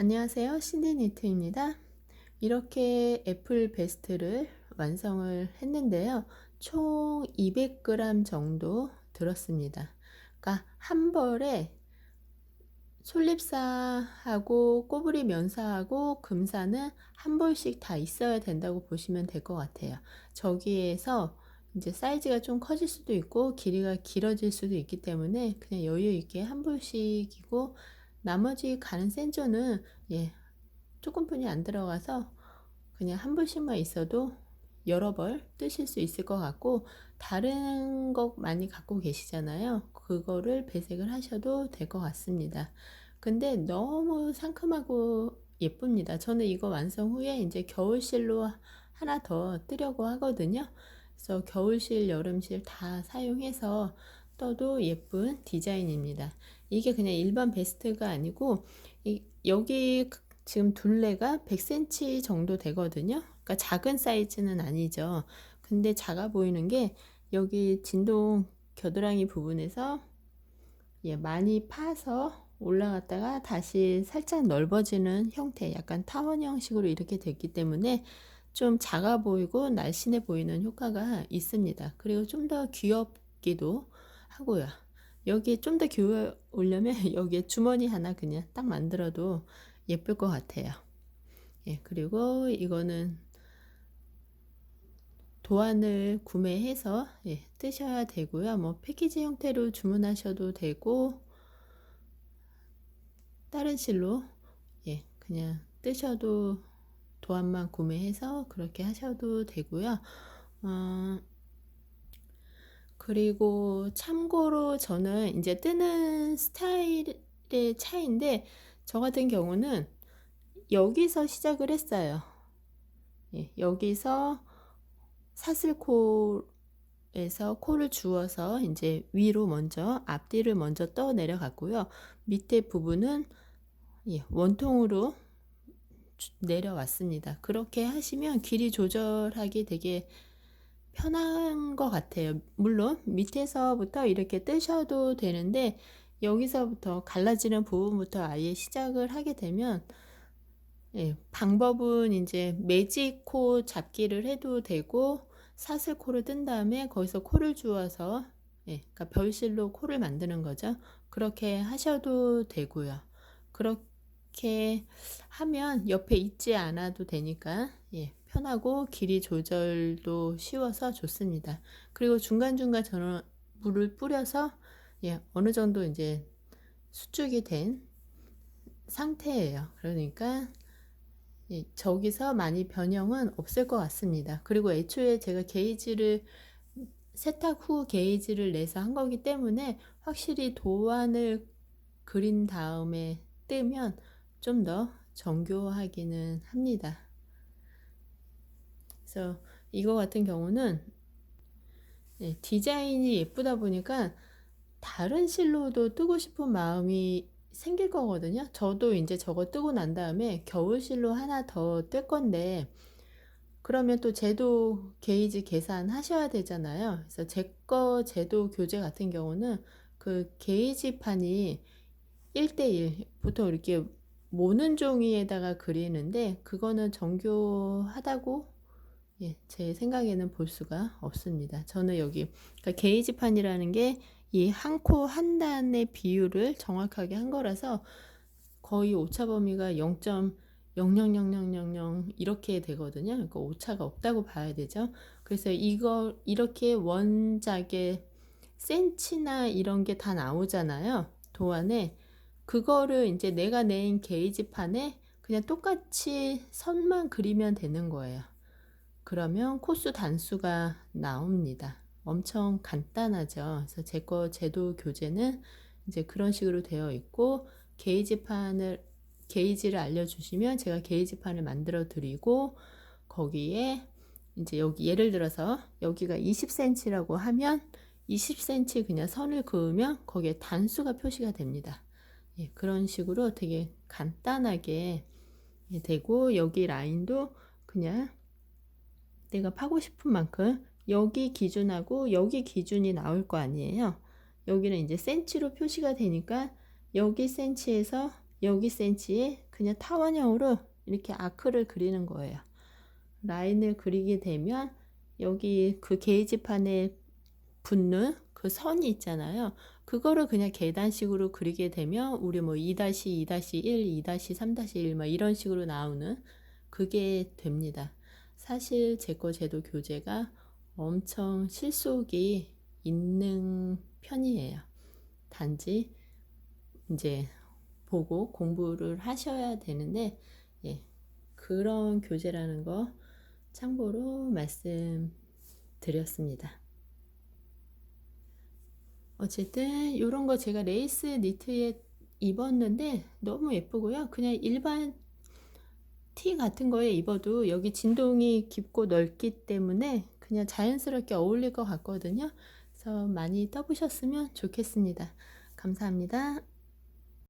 안녕하세요. 신디니트입니다. 이렇게 애플 베스트를 완성을 했는데요. 총 200g 정도 들었습니다. 그러니까 한 벌에 솔잎사하고 꼬부리 면사하고 금사는 한 벌씩 다 있어야 된다고 보시면 될 것 같아요. 저기에서 이제 사이즈가 좀 커질 수도 있고 길이가 길어질 수도 있기 때문에 그냥 여유 있게 한 벌씩이고 나머지 가는 센조는 예 조금뿐이 안 들어가서 그냥 한 벌씩만 있어도 여러 벌 뜨실 수 있을 것 같고 다른 것 많이 갖고 계시잖아요. 그거를 배색을 하셔도 될 것 같습니다. 근데 너무 상큼하고 예쁩니다. 저는 이거 완성 후에 이제 겨울실로 하나 더 뜨려고 하거든요. 그래서 겨울실, 여름실 다 사용해서 떠도 예쁜 디자인입니다. 이게 그냥 일반 베스트가 아니고 이, 여기 지금 둘레가 100cm 정도 되거든요. 그러니까 작은 사이즈는 아니죠. 근데 작아 보이는 게 여기 진동 겨드랑이 부분에서 예, 많이 파서 올라갔다가 다시 살짝 넓어지는 형태, 약간 타원 형식으로 이렇게 됐기 때문에 좀 작아 보이고 날씬해 보이는 효과가 있습니다. 그리고 좀 더 귀엽기도 하고요. 여기에 좀 더 기울여 오려면 여기에 주머니 하나 그냥 딱 만들어도 예쁠 것 같아요. 예, 그리고 이거는 도안을 구매해서 예, 뜨셔야 되고요. 뭐 패키지 형태로 주문하셔도 되고 다른 실로 예, 그냥 뜨셔도 도안만 구매해서 그렇게 하셔도 되고요. 어, 그리고 참고로 저는 이제 뜨는 스타일의 차이인데 저 같은 경우는 여기서 시작을 했어요. 예, 여기서 사슬코에서 코를 주어서 이제 위로 먼저 앞뒤를 먼저 떠 내려갔고요. 밑에 부분은 예, 원통으로 내려왔습니다. 그렇게 하시면 길이 조절하기 되게 편한 것 같아요. 물론 밑에서부터 이렇게 뜨셔도 되는데 여기서부터 갈라지는 부분부터 아예 시작을 하게 되면 예, 방법은 이제 매직 코 잡기를 해도 되고 사슬 코를 뜬 다음에 거기서 코를 주어서 예, 그러니까 별실로 코를 만드는 거죠. 그렇게 하셔도 되고요. 그렇게 하면 옆에 있지 않아도 되니까 예, 편하고 길이 조절도 쉬워서 좋습니다. 그리고 중간중간 저는 물을 뿌려서 예, 어느 정도 이제 수축이 된 상태예요. 그러니까 예, 저기서 많이 변형은 없을 것 같습니다. 그리고 애초에 제가 게이지를 세탁 후 게이지를 내서 한 거기 때문에 확실히 도안을 그린 다음에 뜨면 좀 더 정교하기는 합니다. 그래서 이거 같은 경우는 네, 디자인이 예쁘다 보니까 다른 실로도 뜨고 싶은 마음이 생길 거거든요. 저도 이제 저거 뜨고 난 다음에 겨울실로 하나 더 뜰 건데 그러면 또 제도 게이지 계산하셔야 되잖아요. 그래서 제 거 제도 교재 같은 경우는 그 게이지판이 1대1 보통 이렇게 모는 종이에다가 그리는데 그거는 정교하다고 예, 제 생각에는 볼 수가 없습니다. 저는 여기 그러니까 게이지판이라는 게 이 한 코 한 단의 비율을 정확하게 한 거라서 거의 오차 범위가 0.0000000 이렇게 되거든요. 그러니까 오차가 없다고 봐야 되죠. 그래서 이거 이렇게 원작의 센치나 이런 게 다 나오잖아요. 도안에 그거를 이제 내가 낸 게이지판에 그냥 똑같이 선만 그리면 되는 거예요. 그러면 코수 단수가 나옵니다. 엄청 간단하죠. 그래서 제거 제도 교재는 이제 그런 식으로 되어 있고 게이지판을 게이지를 알려주시면 제가 게이지판을 만들어 드리고 거기에 이제 여기 예를 들어서 여기가 20cm라고 하면 20cm 그냥 선을 그으면 거기에 단수가 표시가 됩니다. 예, 그런 식으로 되게 간단하게 되고 여기 라인도 그냥 내가 파고 싶은 만큼 여기 기준하고 여기 기준이 나올 거 아니에요. 여기는 이제 센치로 표시가 되니까 여기 센치에서 여기 센치에 그냥 타원형으로 이렇게 아크를 그리는 거예요. 라인을 그리게 되면 여기 그 게이지판에 붙는 그 선이 있잖아요. 그거를 그냥 계단식으로 그리게 되면 우리 뭐 2-2-1, 2-3-1 막 이런 식으로 나오는 그게 됩니다. 사실 제거 제도 교재가 엄청 실속이 있는 편이에요. 단지 이제 보고 공부를 하셔야 되는데 예, 그런 교재라는 거 참고로 말씀드렸습니다. 어쨌든 이런 거 제가 레이스 니트에 입었는데 너무 예쁘고요. 그냥 일반 티 같은 거에 입어도 여기 진동이 깊고 넓기 때문에 그냥 자연스럽게 어울릴 것 같거든요. 그래서 많이 떠보셨으면 좋겠습니다. 감사합니다.